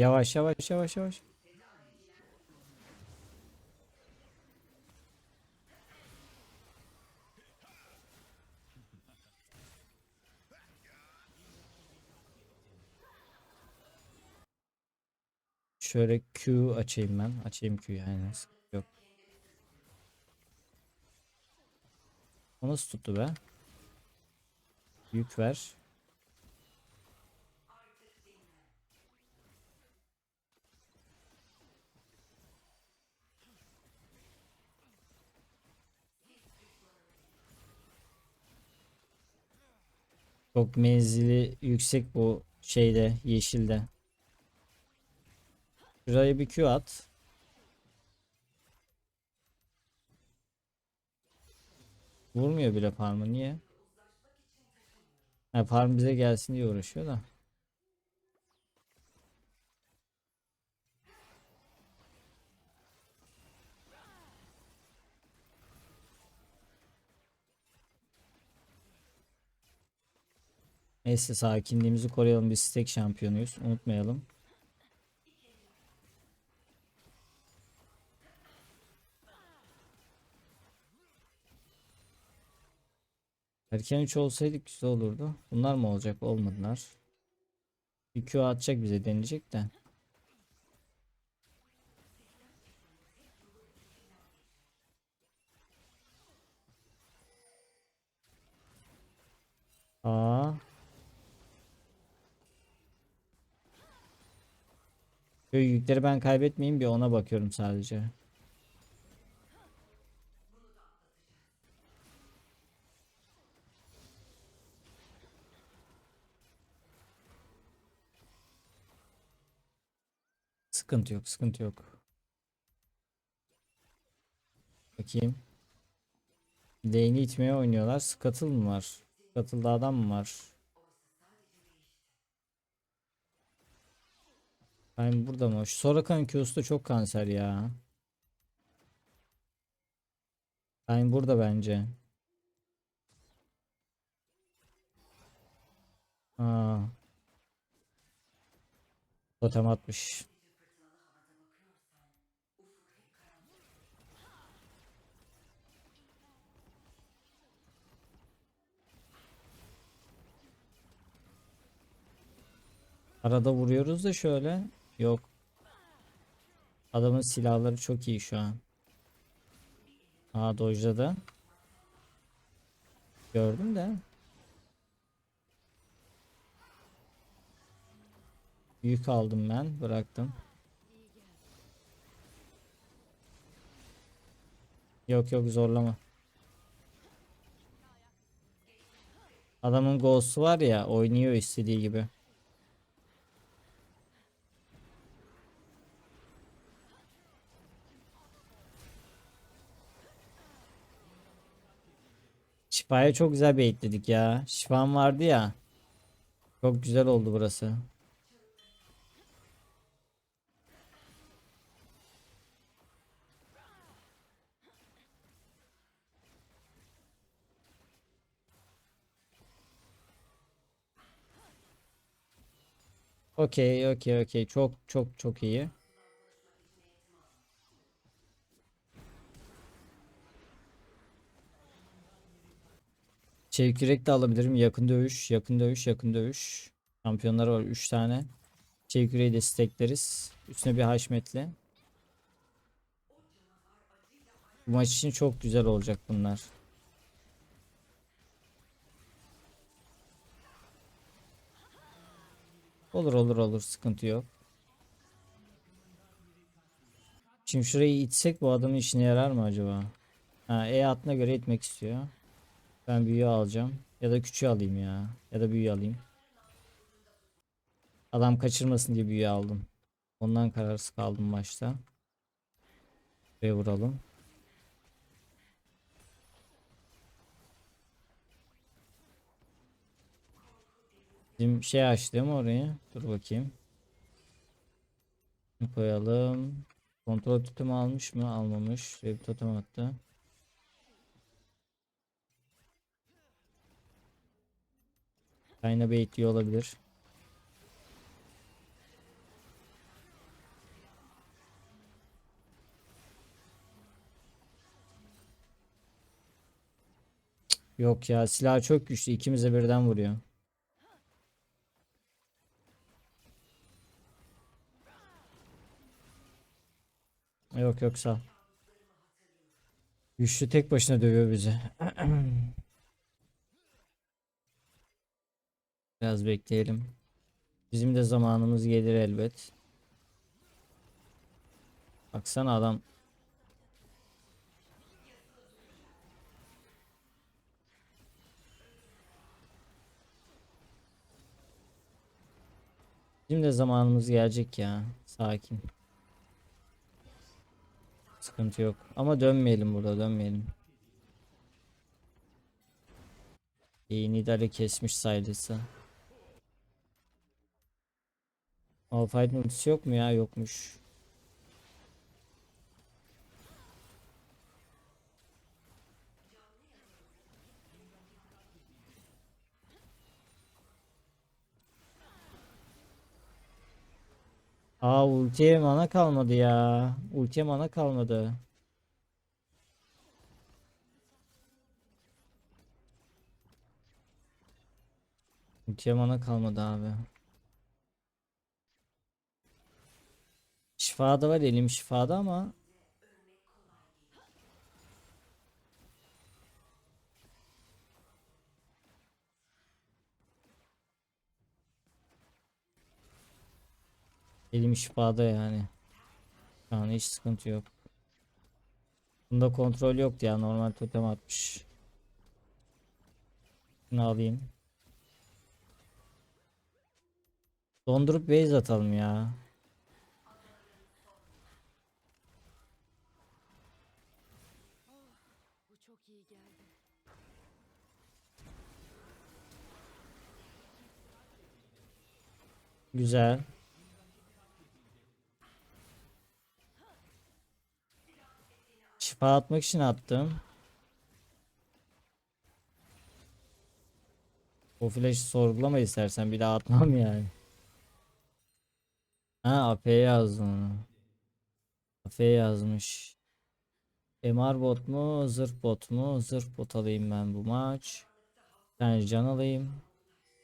Yavaş yavaş yavaş yavaş. Şöyle Q açayım ben. Açayım Q'yu yani. Yok. O nasıl tuttu be? Yük ver. Çok menzili yüksek bu şeyde yeşilde. Şuraya bir Q at. Vurmuyor bile farmı niye? Ha, farm bize gelsin diye uğraşıyor da. Neyse sakinliğimizi koruyalım. Biz tek şampiyonuyuz. Unutmayalım. Erken 3 olsaydık güzel olurdu. Bunlar mı olacak? Olmadılar. Bir Q atacak bize deneyecek de. Yo, yükleri ben kaybetmeyeyim bir ona bakıyorum sadece. Sıkıntı yok, sıkıntı yok. Bakayım. Lane'i itmeye oynuyorlar. Scuttle mı var? Scuttle'da adam mı var? Ben burada mı? Şu Soraka'nın Q'su da çok kanser ya. Ben burada bence. Aa. Totem atmış. Arada vuruyoruz da şöyle. Yok. Adamın silahları çok iyi şu an. Aa dojladı. Gördüm de. Yük aldım ben. Bıraktım. Yok yok zorlama. Adamın ghost'u var ya oynuyor istediği gibi. Şifaya çok güzel baitledik ya. Şifam vardı ya. Çok güzel oldu burası. Okey, okey, okey. Çok çok çok iyi. Çevik yürek de alabilirim. Yakın dövüş, yakın dövüş, yakın dövüş. Şampiyonlar var 3 tane. Çevik yüreği de. Üstüne bir haşmetli. Bu maç için çok güzel olacak bunlar. Olur olur olur sıkıntı yok. Şimdi şurayı itsek bu adamın işine yarar mı acaba? Ha, E atına göre itmek istiyor. Ben büyüğü alacağım. Ya da küçüğü alayım ya. Ya da büyüğü alayım. Adam kaçırmasın diye büyüğü aldım. Ondan kararsız kaldım başta. Ve vuralım. Bizim şey açtı mi orayı? Dur bakayım. Koyalım. Kontrol tutumu almış mı? Almamış. Şuraya bir totem attı. Kayna bekliyor olabilir. Yok ya silah çok güçlü ikimize birden vuruyor. Yok yok sağ. Güçlü tek başına dövüyor bizi. Biraz bekleyelim. Bizim de zamanımız gelir elbet. Baksana adam. Bizim de zamanımız gelecek ya. Sakin. Sıkıntı yok. Ama dönmeyelim burada dönmeyelim. İyi Nidal'i kesmiş saydısı. Malphite ultisi yok mu ya? Yokmuş. Aa ultiye mana kalmadı ya. Ultiye mana kalmadı. Ultiye mana kalmadı abi. Şifada var elim şifada ama elim şifada yani. Şu an hiç sıkıntı yok. Bunda kontrol yoktu ya normal totem atmış. Şunu alayım. Dondurup base atalım ya. Çok iyi geldi. Güzel. Şifa atmak için attım. O flash'ı sorgulama istersen bir daha atmam yani. Ha AP yazdın onu. AP yazmış. MR bot mu zırh bot mu? Zırh bot alayım ben bu maç. Bir tane can alayım.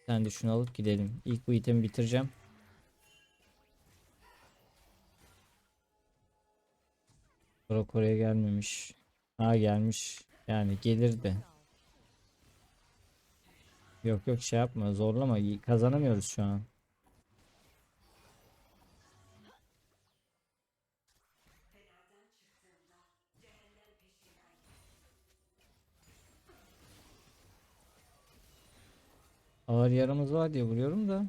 Sen de şunu alıp gidelim. İlk bu itemi bitireceğim. Burak oraya gelmemiş. Ha gelmiş. Yani gelir de. Yok yok şey yapma zorlama kazanamıyoruz şu an. Ağır yaramız var diye vuruyorum da.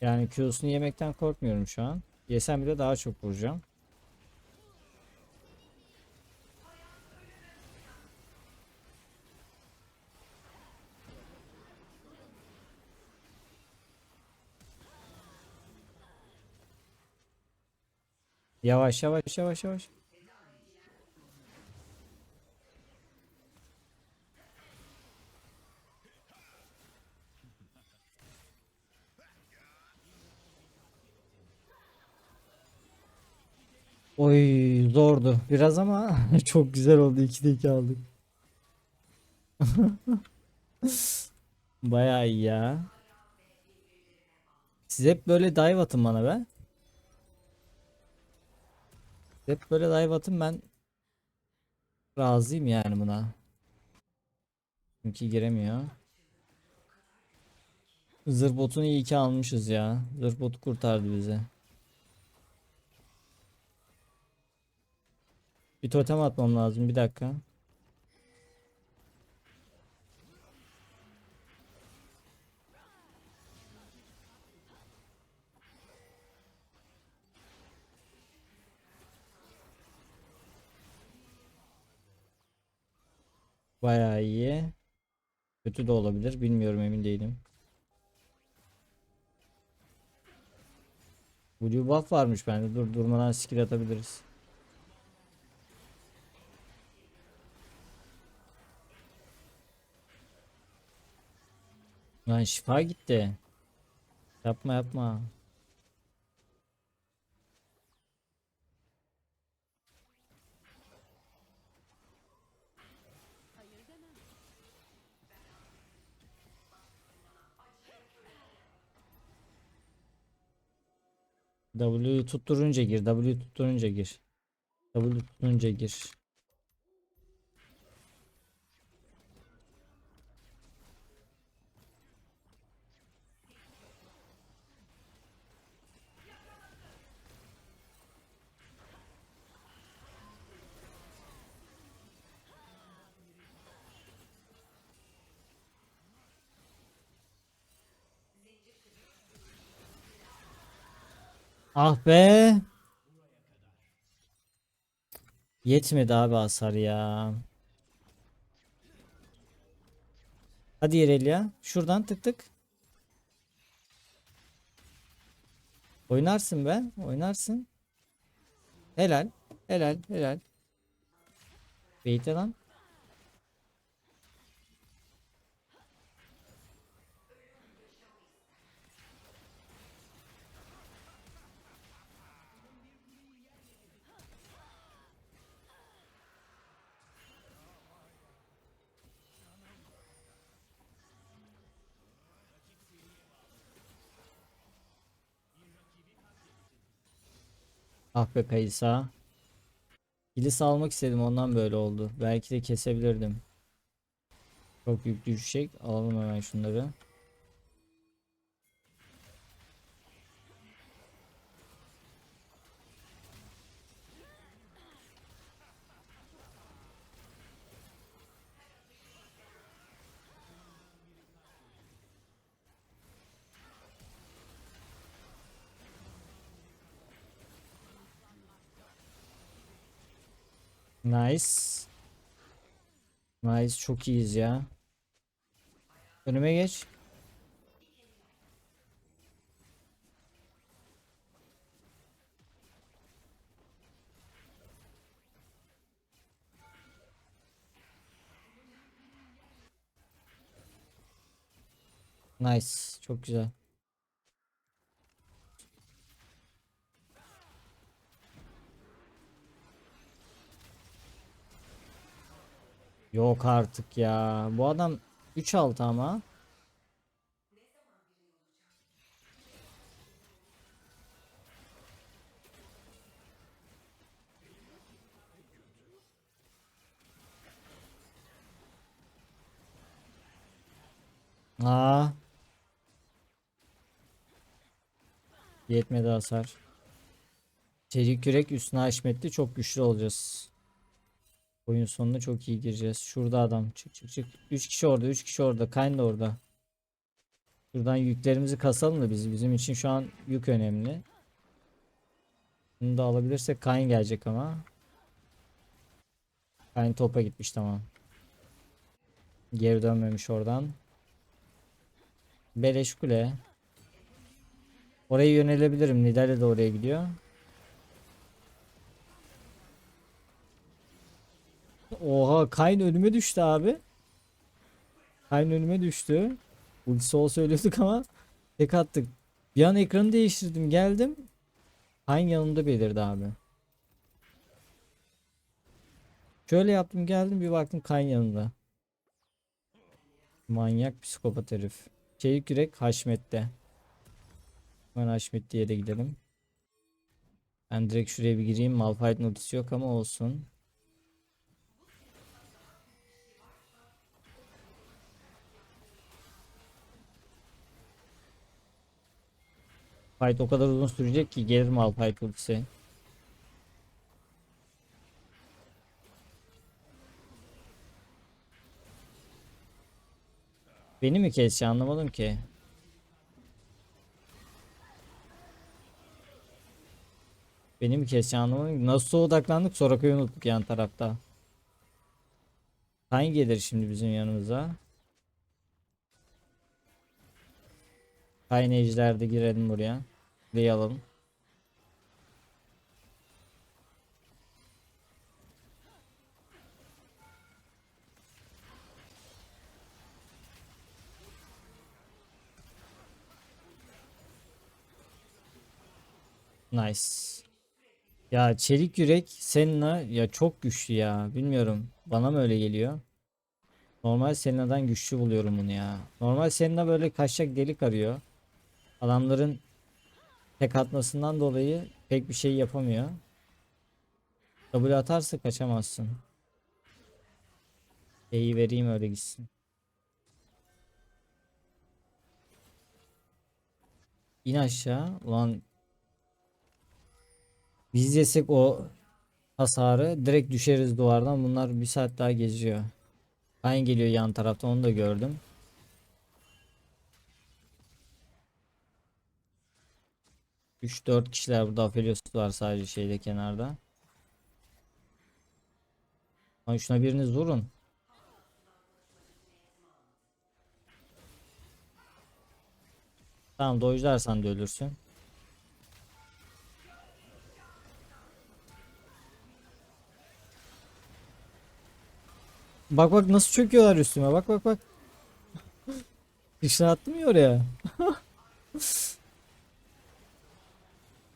Yani Q'sunu yemekten korkmuyorum şu an. Yesem bile daha çok vuracağım. Yavaş yavaş yavaş yavaş. Oy zordu biraz ama çok güzel oldu 2'de 2 aldık. Bayağı iyi ya. Siz hep böyle dive atın bana be. Hep böyle dive atın ben razıyım yani buna. Çünkü giremiyor. Zırh botunu iyi ki almışız ya. Zırh botu kurtardı bizi. Bir totem atmam lazım bir dakika. Bayağı iyi. Kötü de olabilir. Bilmiyorum emin değilim. Blue buff varmış bende. Dur durmadan skill atabiliriz. Lan şifa gitti. Yapma yapma. W tutturunca gir. W tutturunca gir. W tutturunca gir. Ah be. Yetmedi abi hasar ya. Hadi Irelia. Şuradan tık tık. Oynarsın be. Oynarsın. Helal. Helal. Helal. Bekle lan. Ah be Kayısa. Kilis almak istedim ondan böyle oldu. Belki de kesebilirdim. Çok yük düşecek. Alalım hemen şunları. Nice. Nice çok iyiyiz ya. Önüme geç. Nice. Çok güzel. Yok artık ya. Bu adam 3 altı ama. Aa. Yetmedi hasar. Çelik yürek üstüne haşmetli çok güçlü olacağız. Oyun sonunda çok iyi gireceğiz. Şurada adam. Çık çık çık. 3 kişi orada, 3 kişi orada. Kayn da orada. Şuradan yüklerimizi kasalım da biz. Bizim için şu an yük önemli. Bunu da alabilirsek Kayn gelecek ama. Kayn topa gitmiş tamam. Geri dönmemiş oradan. Beleş kule. Oraya yönelebilirim. Nidale de oraya gidiyor. Oha Kayn önüme düştü abi. Kayn önüme düştü. Ultisi olsa söylüyorduk ama tek attık. Bir an ekranı değiştirdim geldim. Kayn yanımda belirdi abi. Şöyle yaptım geldim bir baktım Kayn yanımda. Manyak psikopat herif. Çelik yürek Haşmet'te. Hemen Haşmetli'ye de gidelim. Ben direkt şuraya bir gireyim. Malphite notisi yok ama olsun. Fight o kadar uzun sürecek ki gelir Malphite ultisi. Beni mi kesecek anlamadım ki. Beni mi kesecek anlamadım ki. Nasıl odaklandık Soraka'yı unuttuk yan tarafta. Kayn gelir şimdi bizim yanımıza. Kayn ejderde girelim buraya. Kuleyi alalım. Nice. Ya çelik yürek Senna ya çok güçlü ya. Bilmiyorum. Bana mı öyle geliyor? Normal Senna'dan güçlü buluyorum bunu ya. Normal Senna böyle kaçacak delik arıyor. Adamların tek atmasından dolayı pek bir şey yapamıyor. W atarsa kaçamazsın. E'yi vereyim öyle gitsin. İn aşağı. Ulan biz yesek o hasarı direkt düşeriz duvardan. Bunlar bir saat daha geziyor. Kayn geliyor yan tarafta onu da gördüm. Üç dört kişiler burada Aphelios var sadece şeyde kenarda. Lan şuna biriniz vurun. Tamam dojlarsan da ölürsün. Bak bak nasıl çöküyorlar üstüme bak bak bak. Dışına attım ya oraya.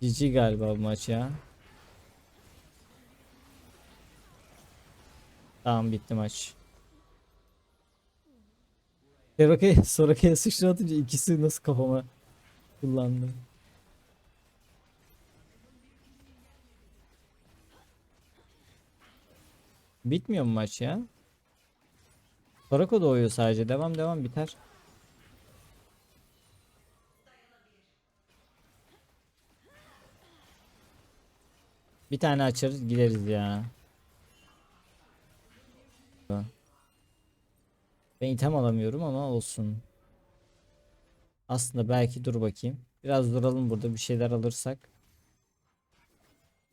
GG galiba bu maç ya. Tamam bitti maç. Soraka'ya Soraka'ya sıçra atınca ikisi nasıl kafama kullandı. Bitmiyor mu maç ya? Soraka doğuyor sadece. Devam devam biter. Bir tane açarız gideriz ya. Ben item alamıyorum ama olsun. Aslında belki dur bakayım. Biraz duralım burada bir şeyler alırsak.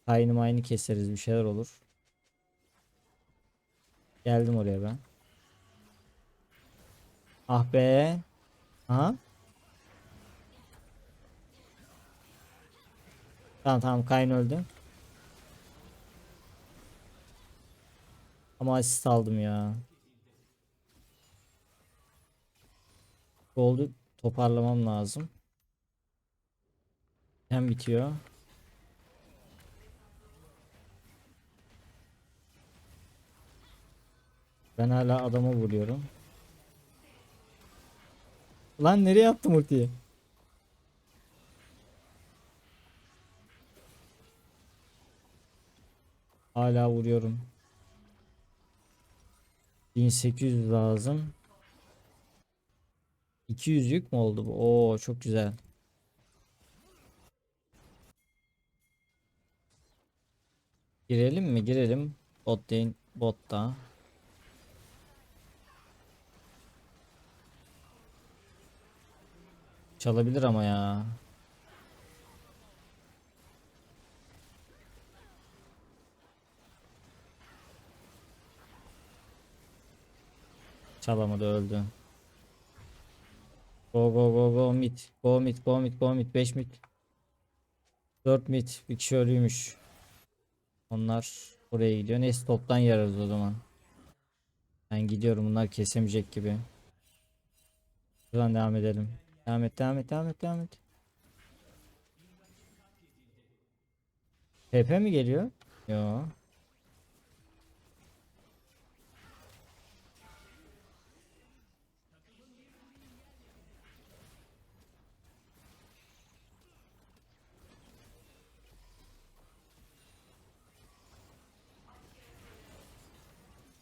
Kaynı mayını keseriz bir şeyler olur. Geldim oraya ben. Ah be. Aha. Tamam tamam Kayn öldü. Ama asist aldım ya. Gold'u toparlamam lazım. Hem bitiyor. Ben hala adama vuruyorum. Lan nereye attım ultiyi? Hala vuruyorum. 1800 lazım. 200 yük mü oldu bu? Oo çok güzel. Girelim mi? Girelim. Bot değil. Botta. Çalabilir ama ya. Çalamadı öldü. Go go go go mid. Go mid go mid go mid 5 mid. 4 mid. Bir kişi ölüymüş. Onlar oraya gidiyor. Neyse toptan yararız o zaman. Ben gidiyorum bunlar kesemeyecek gibi. Buradan devam edelim. Devam et devam et devam et devam et. TP mi geliyor? Yo.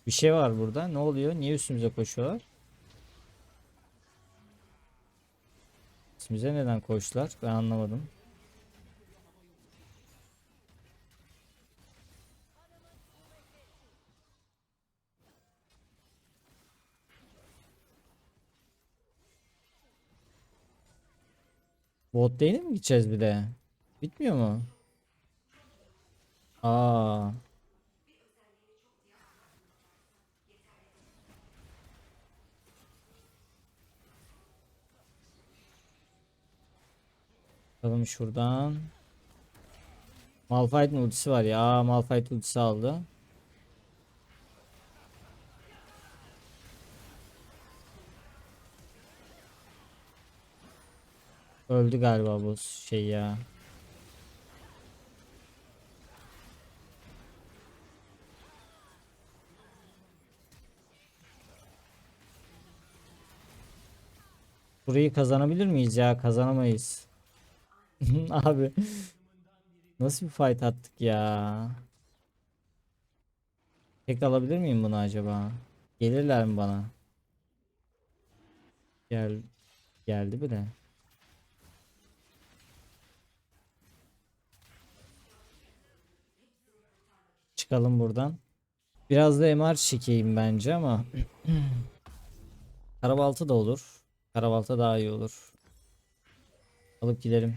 Bir şey var burada. Ne oluyor? Niye üstümüze koşuyorlar? Üstümüze neden koştular? Ben anlamadım. Bot değil mi gideceğiz bir de? Bitmiyor mu? Aa. Bakalım şuradan. Malphite'in ultisi var ya. Malphite ultisi aldı. Öldü galiba bu şey ya. Burayı kazanabilir miyiz ya? Kazanamayız. Abi nasıl bir fight attık ya? Tek alabilir miyim bunu acaba? Gelirler mi bana? Gel geldi bile. Çıkalım buradan. Biraz da MR çekeyim bence ama Karabaltı da olur. Karabaltı daha iyi olur. Alıp gidelim.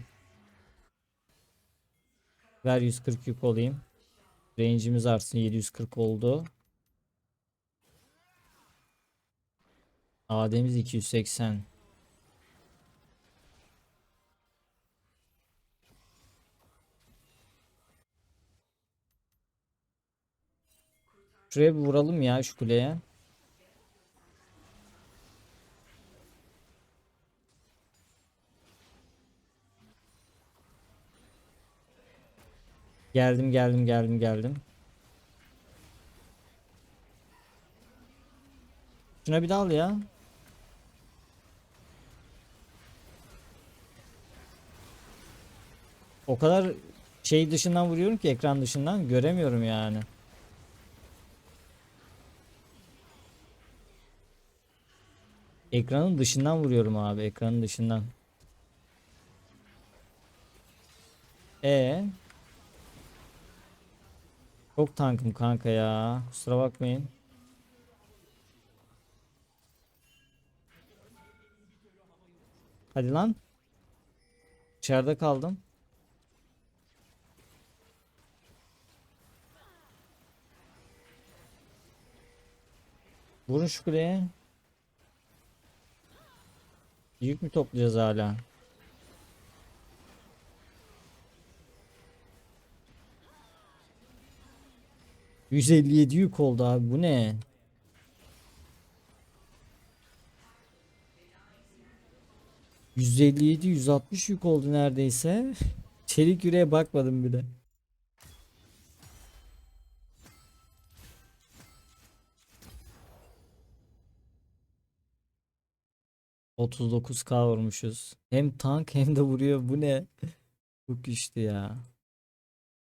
Ver 140 yük olayım. Range'imiz artsın 740 oldu. AD'miz 280. Şuraya bir vuralım ya şu kuleye. Geldim geldim geldim geldim. Şuna bir dal ya. O kadar şey dışından vuruyorum ki ekran dışından göremiyorum yani. Ekranın dışından vuruyorum abi ekranın dışından. E Çok tankım kanka ya. Kusura bakmayın. Hadi lan. İçeride kaldım. Vurun şu kuleye. Yük mü toplayacağız hala? ...157 yük oldu abi bu ne? ...157 160 yük oldu neredeyse. Çelik yüreğe bakmadım bile. 39k vurmuşuz. Hem tank hem de vuruyor. Bu ne? Çok güçlü ya.